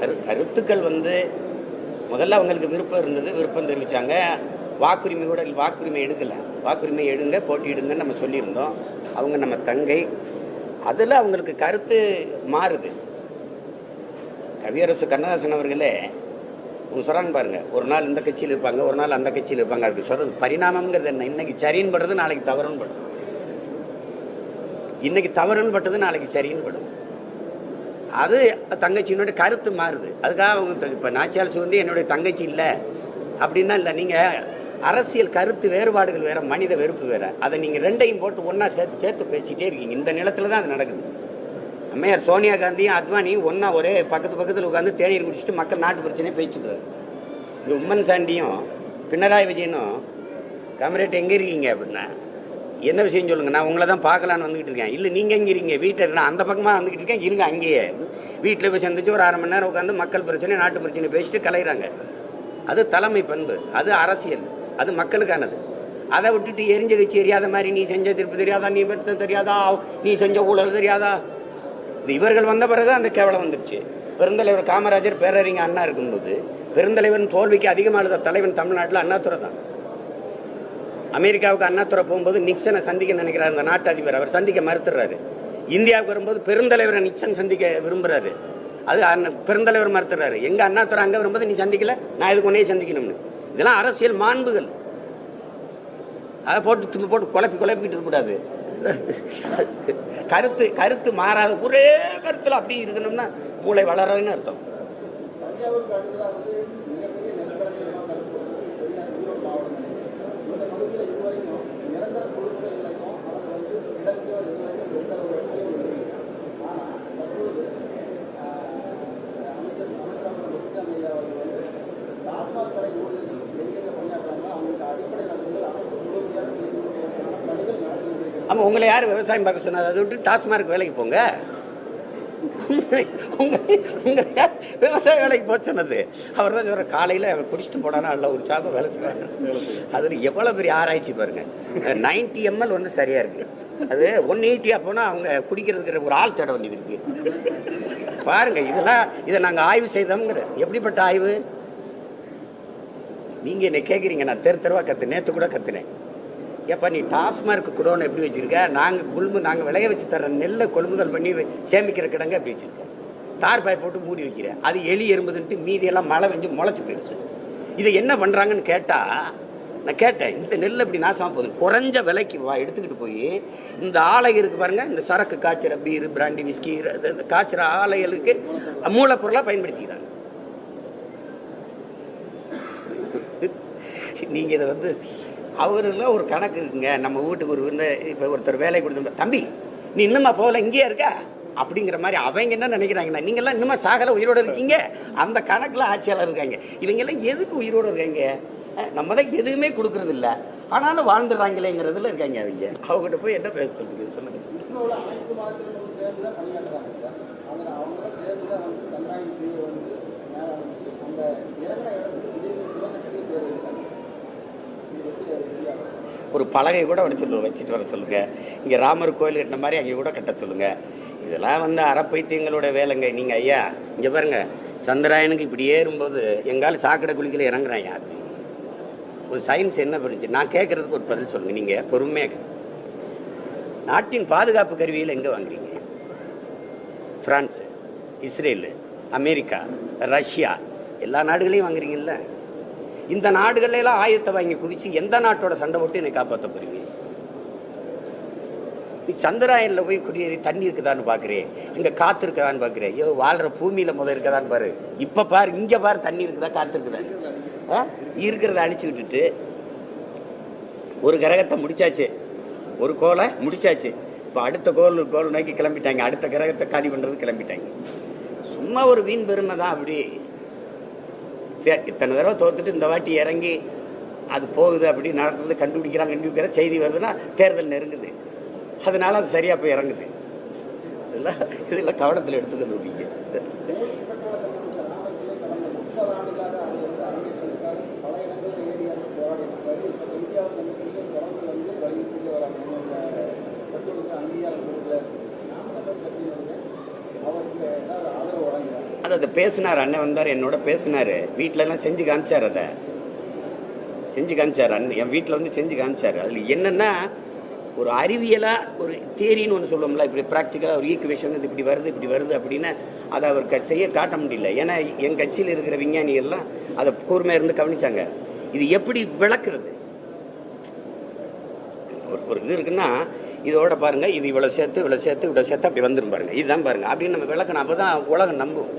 கரு கருத்துக்கள் வந்து முதல்ல அவங்களுக்கு விருப்பம் இருந்தது விருப்பம் தெரிவித்தாங்க வாக்குரிமை கூட வாக்குரிமை எடுக்கலை. வாக்குரிமை எடுங்க போட்டியிடுங்கன்னு நம்ம சொல்லியிருந்தோம். அவங்க நம்ம தங்கை. அதில் அவங்களுக்கு கருத்து மாறுது. கவியரசு கண்ணதாசன் அவர்களே அவங்க சொல்கிறாங்க பாருங்க. ஒரு நாள் இந்த கட்சியில் இருப்பாங்க ஒரு நாள் அந்த கட்சியில் இருப்பாங்க. அதுக்கு சொல்கிறது பரிணாமங்கிறது என்ன? இன்னைக்கு சரின்னு படுறது நாளைக்கு தவறுன்னு படும் இன்னைக்கு தவறுன்னு பட்டது நாளைக்கு சரின்னு படும் அது தங்கச்சியினுடைய கருத்து மாறுது. அதுக்காக அவங்க இப்போ நாச்சியால் சுகந்தி என்னுடைய தங்கச்சி இல்லை. அப்படின்னா இல்லை நீங்கள் அரசியல் கருத்து வேறுபாடுகள் வேறு மனித வெறுப்பு வேறு. அதை நீங்கள் ரெண்டையும் போட்டு ஒன்றா சேர்த்து சேர்த்து பேசிக்கிட்டே இருக்கீங்க. இந்த நிலத்துல தான் அது நடக்குது. அம்மையார் சோனியா காந்தியும் அத்வானியும் ஒன்றா ஒரே பக்கத்து பக்கத்தில் உட்காந்து தேநீர் குடிச்சிட்டு மக்கள் நாட்டு பிரச்சனையை பேசிட்டுருக்காரு இந்த உம்மன் சாண்டியும் பினராயி விஜயனும் காமரேட் எங்கே இருக்கீங்க அப்படின்னா என்ன விஷயம் சொல்லுங்கள் நான் உங்களை தான் பார்க்கலான்னு வந்துகிட்டு இருக்கேன். இல்லை நீங்கள் எங்கே இருக்கீங்க? வீட்டில் நான் அந்த பக்கமாக வந்துகிட்டு இருக்கேன். இருங்க அங்கேயே. வீட்டில் போய் சந்திச்சு ஒரு அரை மணி நேரம் உட்காந்து மக்கள் பிரச்சனை நாட்டு பிரச்சனை பேசிட்டு கலையிறாங்க. அது தலைமை பண்பு அது அரசியல் அது மக்களுக்கானது. அதை விட்டுட்டு எரிஞ்ச கட்சி எரியாத மாதிரி நீ செஞ்ச திருப்பு தெரியாதா? நீ பெற்ற தெரியாதா? நீ செஞ்ச ஊழல் தெரியாதா? இவர்கள் வந்த பிறகு அந்த கேவலம் வந்துடுச்சு. பெருந்தலைவர் காமராஜர் பேரறிஞர் அண்ணா இருக்கும்போது பெருந்தலைவன் தோல்விக்கு அதிகமாக எழுத தலைவன் தமிழ்நாட்டில் அண்ணாத்துறை தான். அமெரிக்காவுக்கு அண்ணாத்துறை போகும்போது நிக்சனை சந்திக்க நினைக்கிறார் அந்த நாட்டு அதிபர். அவர் சந்திக்க மறுத்துறாரு இந்தியாவுக்கு வரும்போது பெருந்தலைவரை நிக்சன் சந்திக்க விரும்புறாரு. அது அண்ணன் பெருந்தலைவர் மறுத்துறாரு எங்க அண்ணாத்துறை அங்கே வரும்போது நீ சந்திக்கல? நான் இதுக்கு உன்னையே சந்திக்கணும்னு. இதெல்லாம் அரசியல் மாண்புகள். அதை போட்டு தும்பு போட்டு குழப்பி குழப்பிக்கிட்டு இருக்கக்கூடாது கருத்து கருத்து மாறாத ஒரே கருத்தில் அப்படி இருக்கணும்னா மூளை வளரன்னு அர்த்தம். அப்போ ஆமாம் உங்களை யார் விவசாயம் பார்க்க சொன்னார்? அதை விட்டு டாஸ்மார்க் வேலைக்கு போங்க. உங்க விவசாய வேலைக்கு போக சொன்னது? அவர் தான் சொல்ற காலையில் குடிச்சிட்டு போனானா அல்ல ஒரு சாதம் வேலை செய்வாங்க. அதில் எவ்வளோ பெரிய ஆராய்ச்சி பாருங்க. நைன்டி எம்எல் வந்து சரியா இருக்கு. அது ஒன் எயிட்டியாக போனால் அவங்க குடிக்கிறதுக்கு ஒரு ஆள் தேட வேண்டியது இருக்கு. பாருங்க இதெல்லாம் இதை நாங்கள் ஆய்வு செய்தோம்ங்கிற எப்படிப்பட்ட ஆய்வு? நீங்கள் என்ன கேட்குறீங்க நான் தெரு தெருவாக கத்து நேற்று கூட கத்துனேன். எப்போ நீ டாஸ்மார்க் குடோனை எப்படி வச்சுருக்க? நாங்கள் குழுமு நாங்கள் விளைய வச்சு தர நெல்லை கொள்முதல் பண்ணி சேமிக்கிற கிடங்க எப்படி வச்சுருக்கேன் தார் பாய் போட்டு மூடி வைக்கிறேன். அது எலி எறும்புதுன்ட்டு மீதியெல்லாம் மழை வெஞ்சு முளைச்சி போயிடுச்சு. இதை என்ன பண்ணுறாங்கன்னு கேட்டால் நான் கேட்டேன் இந்த நெல் இப்படி நாசமாக போகுது? குறைஞ்ச விலைக்கு வா எடுத்துக்கிட்டு போய் இந்த ஆலை இருக்குது பாருங்க இந்த சரக்கு காய்ச்சிற பீர் பிராண்டி விஸ்கி இது- ஆலைகளுக்கு மூலப்பொருளாக பயன்படுத்திக்கிறாங்க. நீங்கள் இதை வந்து அவரெல்லாம் ஒரு கணக்கு இருக்குங்க. நம்ம வீட்டுக்கு ஒரு விருந்த இப்போ ஒருத்தர் வேலை கொடுத்து தம்பி நீ இன்னுமா போகல? இங்கேயே இருக்க? அப்படிங்கிற மாதிரி அவங்க என்ன நினைக்கிறாங்கன்னா நீங்கள்லாம் இன்னுமா சாகல? உயிரோட இருக்கீங்க? அந்த கணக்கில் ஆட்சியாளர் இருக்காங்க. இவங்கெல்லாம் எதுக்கு உயிரோட இருக்காங்க? நம்ம தான் எதுவுமே கொடுக்கறது இல்லை ஆனாலும் வாழ்ந்துடுறாங்களேங்கிறதுல இருக்காங்க அவங்க. அவங்ககிட்ட போய் என்ன பேச சொல்லுங்க. சொல்லுங்க சேர்ந்து தான் வந்து சந்திராயன் த்ரீயை வந்து மேலே வந்து அந்த இறங்கின இடத்துக்கு திடீர்னு சிவசக்தியும் பேர் இருக்காங்க இது எப்படி அது சரியாகும் ஒரு பலகை கூட வர சொல்லுங்க வச்சுட்டு வர சொல்லுங்க. இங்கே ராமர் கோயில் கட்டின மாதிரி அங்கே கூட கட்ட சொல்லுங்க. இதெல்லாம் வந்து அறப்பைத்தியங்களோட வேலைங்க. நீங்கள் ஐயா இங்கே பாருங்க. சந்திராயனுக்கு இப்படி ஏறும்போது எங்கால சாக்கடை குளிக்கல இறங்குறான் அது ஒரு சயின்ஸ் என்ன பண்ணுச்சு நான் கேட்கறதுக்கு ஒரு பதில் சொல்லுங்க. நீங்கள் பொறுமையாக நாட்டின் பாதுகாப்பு கருவியில் எங்கே வாங்குறீங்க? ஃப்ரான்ஸு இஸ்ரேலு அமெரிக்கா ரஷ்யா எல்லா நாடுகளையும் வாங்குறீங்கல்ல? இந்த நாடுகள்ல எல்லாம் ஆயத்தை வாங்கி குவிச்சு எந்த நாட்டோட சண்டை போட்டு என்னை காப்பாற்ற போறீங்க? நீ சந்திராயன்ல போய் குடியேறி தண்ணி இருக்குதான்னு பாக்குறேன். இங்க காத்து இருக்குதான்னு பாக்குறேன். ஐயோ வாழ்ற பூமியில முதல் இருக்கதான்னு பாரு. இப்ப பாரு இங்க பாரு தண்ணி இருக்குதா காத்து இருக்குதா? ஆ? இருக்கிறத அழிச்சு விட்டுட்டு ஒரு கிரகத்தை முடிச்சாச்சு. ஒரு கோலை முடிச்சாச்சு. இப்போ அடுத்த கோல் கோல் நோக்கி கிளம்பிட்டாங்க. அடுத்த கிரகத்தை காலி பண்றது கிளம்பிட்டாங்க. சும்மா ஒரு வீண் பெருமை தான் அப்படி இத்தனை தடவை தோத்துட்டு இந்த வாட்டி இறங்கி அது போகுது அப்படி நடந்தது கண்டுபிடிக்கிறாங்க கண்டுபிடிக்கிற செய்தி வருதுன்னா தேர்தல் நெருங்குது. அதனால அது சரியாக போய் இறங்குது. இதெல்லாம் இதெல்லாம் கவனத்தில் எடுத்துக்கணும் நீங்கள் அதை அது அதை பேசினார் அண்ணன் வந்தார் என்னோட பேசினாரு. வீட்டில எல்லாம் செஞ்சு காமிச்சார் அதை. செஞ்சு காமிச்சார் அண்ணன் என் வீட்டில் வந்து செஞ்சு காமிச்சார். அதில் என்னன்னா ஒரு அறிவியலா ஒரு தேரின்னு ஒன்று சொல்லுவோம்ல இப்படி ப்ராக்டிக்கலாக ஒரு ஈக்குவேஷன் இது இப்படி வருது இப்படி வருது அப்படின்னு அதை அவர் க- செய்ய காட்ட முடியல. ஏன்னா என் கட்சியில் இருக்கிற விஞ்ஞானிகள்லாம் அதை கூர்மையாக இருந்து கவனிச்சாங்க. இது எப்படி விளக்குறது? ஒரு ஒரு இது இருக்குன்னா இதோட பாருங்க இது இவ்வளோ சேர்த்து இவ்வளோ சேர்த்து இவ்வளோ சேர்த்து அப்படி வந்துடும் பாருங்க. இதுதான் பாருங்க. அப்படின்னு நம்ம விளக்கணும் அப்போ தான் உலகம் நம்பும்.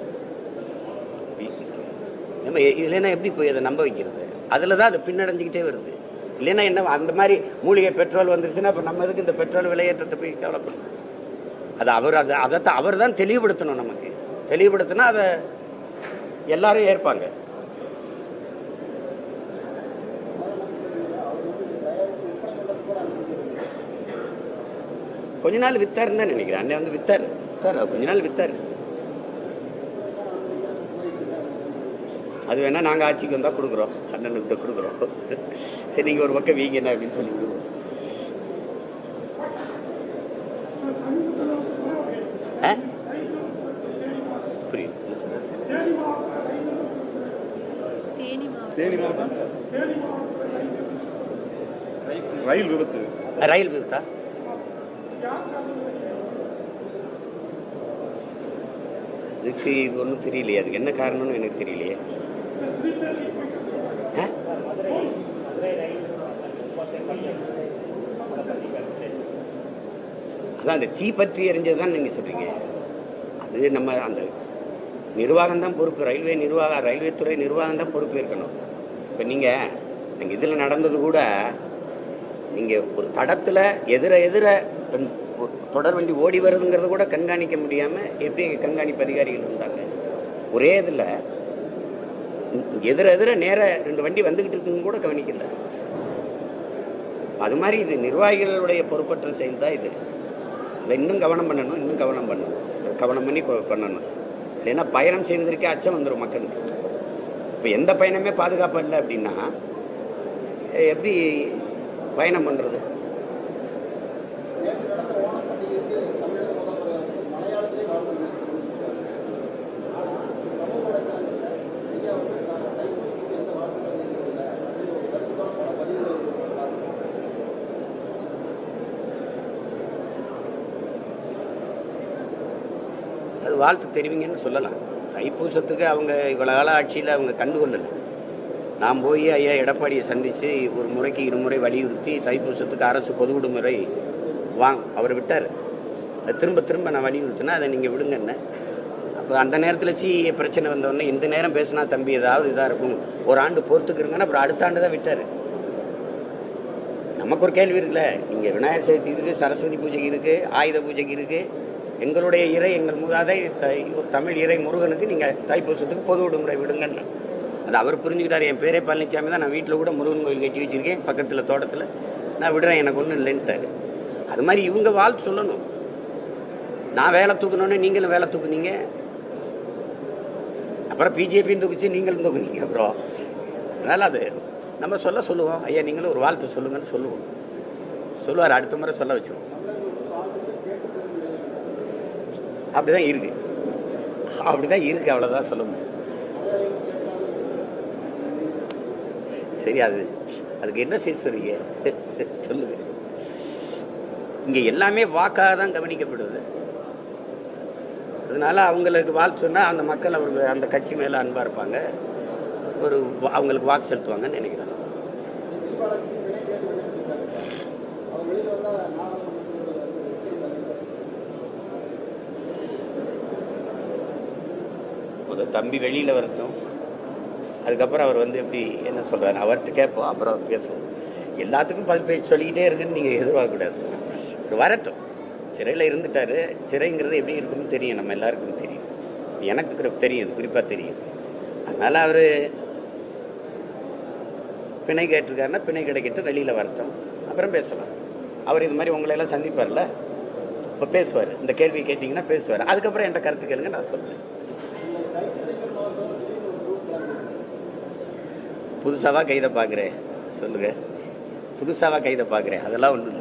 நம்ம இல்லைன்னா எப்படி போய் அதை நம்ப வைக்கிறது? அதில் தான் அது பின்னடைஞ்சிக்கிட்டே வருது. இல்லைன்னா என்ன அந்த மாதிரி மூலிகை பெட்ரோல் வந்துருச்சுன்னா அப்போ நம்ம எதுக்கு இந்த பெட்ரோல் விலையேற்றத்தை போய் கவலைப்படும் அது அவர் அதை அதைத்தான் அவர் தான் தெளிவுபடுத்தணும் நமக்கு. தெளிவுபடுத்தினா அதை எல்லாரும் ஏற்பாங்க. கொஞ்ச நாள் வித்தாருன்னு தான் நினைக்கிறேன். அண்ணன் வந்து வித்தாரு. வித்தாரு? கொஞ்ச நாள் வித்தாரு. அது வேணா நாங்கள் ஆட்சிக்கு வந்தால் கொடுக்குறோம். அண்ணனுக்கிட்ட கொடுக்குறோம். சரி நீங்கள் ஒரு பக்கம் அப்படின்னு சொல்லி புரியுது. என்ன மாவட்டம். தேனி மாவட்டம்? ரயில் விபத்து. ரயில் விபத்தா? அதுக்கு இது ஒன்றும் தெரியலையே. அதுக்கு என்ன காரணம்னு எனக்கு தெரியலையே. அதான் அந்த தீ பற்றி எரிஞ்சது தான் நீங்கள் சொல்கிறீங்க அது நம்ம அந்த நிர்வாகம் தான் பொறுப்பு. ரயில்வே நிர்வாகம் ரயில்வே துறை நிர்வாகம் தான் பொறுப்பு இருக்கணும். இப்போ நீங்கள் நீங்கள் இதில் நடந்தது கூட நீங்கள் ஒரு தடத்தில் எதிர எதிர தொடர் வண்டி ஓடி வருதுங்கிறத கூட கண்காணிக்க முடியாமல் எப்படி கண்காணிப்பு அதிகாரிகள் இருந்தாங்க? ஒரே இதில் எதிர எதிர நேர ரெண்டு வண்டி வந்துக்கிட்டு இருக்குன்னு கூட கவனிக்கல. அது மாதிரி இது நிர்வாகிகளுடைய பொறுப்பற்ற செயல் தான் இது. இதை இன்னும் கவனம் பண்ணணும் இன்னும் கவனம் பண்ணணும். கவனம் பண்ணி பண்ணணும். இல்லைன்னா பயணம் செய்வதற்கே அச்சம் வந்துடும் மக்களுக்கு. இப்போ எந்த பயணமே பாதுகாப்பு இல்லை அப்படின்னா எப்படி பயணம் பண்ணுறது அது வாழ்த்து தெரிவிங்கன்னு சொல்லலாம். தைப்பூசத்துக்கு அவங்க இவ்வளோ கால ஆட்சியில் அவங்க கண்டுகொள்ளலை நான் போய் ஐயா எடப்பாடியை சந்தித்து ஒரு முறைக்கு இருமுறை வலியுறுத்தி தைப்பூசத்துக்கு அரசு பொது விடுமுறை வாங் அவர் விட்டார். அது திரும்ப திரும்ப நான் வலியுறுத்தினா அதை நீங்கள் விடுங்கன்னு அப்போ அந்த நேரத்தில் சி பிரச்சனை வந்தோடனே இந்த நேரம் பேசினா தம்பி ஏதாவது இதாக இருக்கும். ஒரு ஆண்டு பொறுத்துக்கிறங்கன்னு அப்புறம் அடுத்த ஆண்டு தான் விட்டார். நமக்கு ஒரு கேள்வி இருக்குல்ல. நீங்கள் விநாயகர் சதுர்த்தி இருக்குது சரஸ்வதி பூஜைக்கு இருக்குது ஆயுத பூஜைக்கு இருக்குது எங்களுடைய இறை எங்கள் மூதாதை தமிழ் இறை முருகனுக்கு நீங்கள் தைப்பூசத்துக்கு பொது விடுமுறை விடுங்கன்னு. அது அவர் புரிஞ்சுக்கிட்டார். என் பேரே பழனிசாமி தான். நான் வீட்டில் கூட முருகன் கோயில் கட்டி வச்சிருக்கேன். பக்கத்தில் தோட்டத்தில். நான் விடுறேன். எனக்கு ஒன்றும் இல்லைன்ட்டார். அது மாதிரி இவங்க வாழ்த்து சொல்லணும். நான் வேலை தூக்கணுன்னு நீங்களும் வேலை தூக்குனீங்க? அப்புறம் பிஜேபியும் தூக்குச்சு நீங்களும் தூக்குனீங்க அப்புறம் அதனால் அது. நம்ம சொல்ல சொல்லுவோம். ஐயா நீங்களும் ஒரு வாழ்த்து சொல்லுங்கன்னு சொல்லுவோம். சொல்லுவார் அடுத்த முறை சொல்ல வச்சிருவோம். அப்படிதான் இருக்கு. அப்படிதான் இருக்கு அவ்வளோதான் சொல்ல முடியும். சரி அது அதுக்கு என்ன செய்ய சொல்றீங்க? சொல்லுங்க. இங்க எல்லாமே வாக்காக தான் கவனிக்கப்படுது. அதனால அவங்களுக்கு வாழ்த்து சொன்னால் அந்த மக்கள் அவர் அந்த கட்சி மேலே அன்பாக இருப்பாங்க. ஒரு வா- அவங்களுக்கு வாக்கு செலுத்துவாங்கன்னு நினைக்கிறேன். தம்பி வெளியில் வரட்டும். அதுக்கப்புறம் அவர் வந்து எப்படி என்ன சொல்கிறார் அவர்கிட்ட கேட்போம் அப்புறம் பேசுவோம். எல்லாத்துக்கும் பதில் பேச்சு சொல்லிக்கிட்டே இருக்குன்னு நீங்கள் எதிர்பார்க்கக்கூடாது. வரட்டும். சிறையில் இருந்துட்டாரு. சிறைங்கிறது எப்படி இருக்கும்னு தெரியும். நம்ம எல்லாருக்கும் தெரியும். எனக்கு தெரியும். குறிப்பாக தெரியும். அதனால் அவர் பிணை கேட்டிருக்காருன்னா பிணை கிடைக்கட்டும் வெளியில் வரட்டும். அப்புறம் பேசலாம். அவர் இது மாதிரி உங்களை எல்லாம் சந்திப்பார்ல? இப்போ பேசுவார். இந்த கேள்வி கேட்டிங்கன்னா பேசுவார். அதுக்கப்புறம் என்கிட்ட கருத்து கேளுங்க நான் சொல்கிறேன் புதுசாவா கைதை பார்க்குறேன் சொல்லுங்க. புதுசாவா கைதை பார்க்குறேன் அதெல்லாம் ஒன்றும்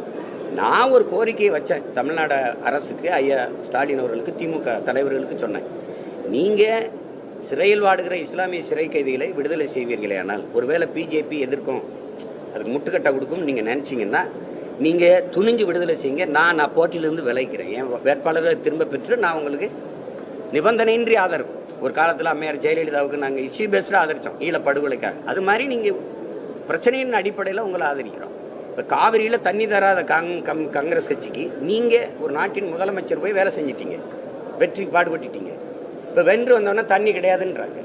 நான் ஒரு கோரிக்கையை வச்சேன். தமிழ்நாடு அரசுக்கு ஐயா ஸ்டாலின் அவர்களுக்கு திமுக தலைவர்களுக்கு சொன்னேன். நீங்கள் சிறையில் வாடுகிற இஸ்லாமிய சிறை கைதிகளை விடுதலை செய்வீர்களே ஆனால் ஒருவேளை பிஜேபி எதிர்க்கும் அதுக்கு முட்டுக்கட்டை கொடுக்கும் நீங்கள் நினச்சிங்கன்னா நீங்கள் துணிஞ்சு விடுதலை செய்யுங்க. நான் நான் போட்டியிலிருந்து விளைக்கிறேன் என் வேட்பாளர்களை திரும்ப பெற்று நான் உங்களுக்கு நிபந்தனையின்றி ஆதரவு. ஒரு காலத்தில் அம்மையார் ஜெயலலிதாவுக்கு நாங்கள் இஷ்யூ பேஸ்டாக ஆதரித்தோம் ஈழ படுகொலைக்காக. அது மாதிரி நீங்கள் பிரச்சனையின் அடிப்படையில் உங்களை ஆதரிக்கிறோம். இப்போ காவிரியில் தண்ணி தராத காங் கம் காங்கிரஸ் கட்சிக்கு நீங்கள் ஒரு நாட்டின் முதலமைச்சர் போய் வேலை செஞ்சிட்டீங்க. வெற்றி பாடுபட்டுட்டீங்க. இப்போ வென்று வந்தோன்னா தண்ணி கிடையாதுன்றாங்க.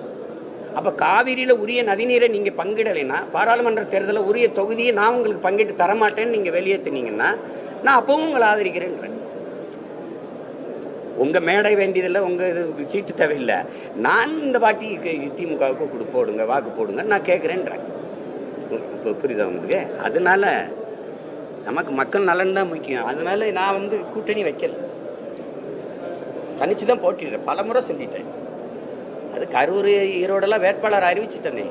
அப்போ காவிரியில் உரிய நதிநீரை நீங்கள் பங்கிடலைன்னா பாராளுமன்ற தேர்தலில் உரிய தொகுதியை நான் உங்களுக்கு பங்கிட்டு தரமாட்டேன்னு நீங்கள் வெளியேற்றுனீங்கன்னா நான் அப்பவும் உங்களை ஆதரிக்கிறேன்றேன் உங்கள் மேடை வேண்டியதில்லை உங்கள் இது சீட்டு தேவையில்லை. நான் இந்த பாட்டி திமுகவுக்கு கொடு போடுங்க வாக்கு போடுங்க நான் கேட்குறேன்றேன் இப்போ புரியுதா உங்களுக்கு? அதனால நமக்கு மக்கள் நலன் தான் முக்கியம். அதனால நான் வந்து கூட்டணி வைக்கல. தனிச்சு தான் போட்டிடுறேன் பல முறை சொல்லிட்டேன். அது கரூர் ஈரோடெல்லாம் வேட்பாளர் அறிவிச்சிட்டேனே.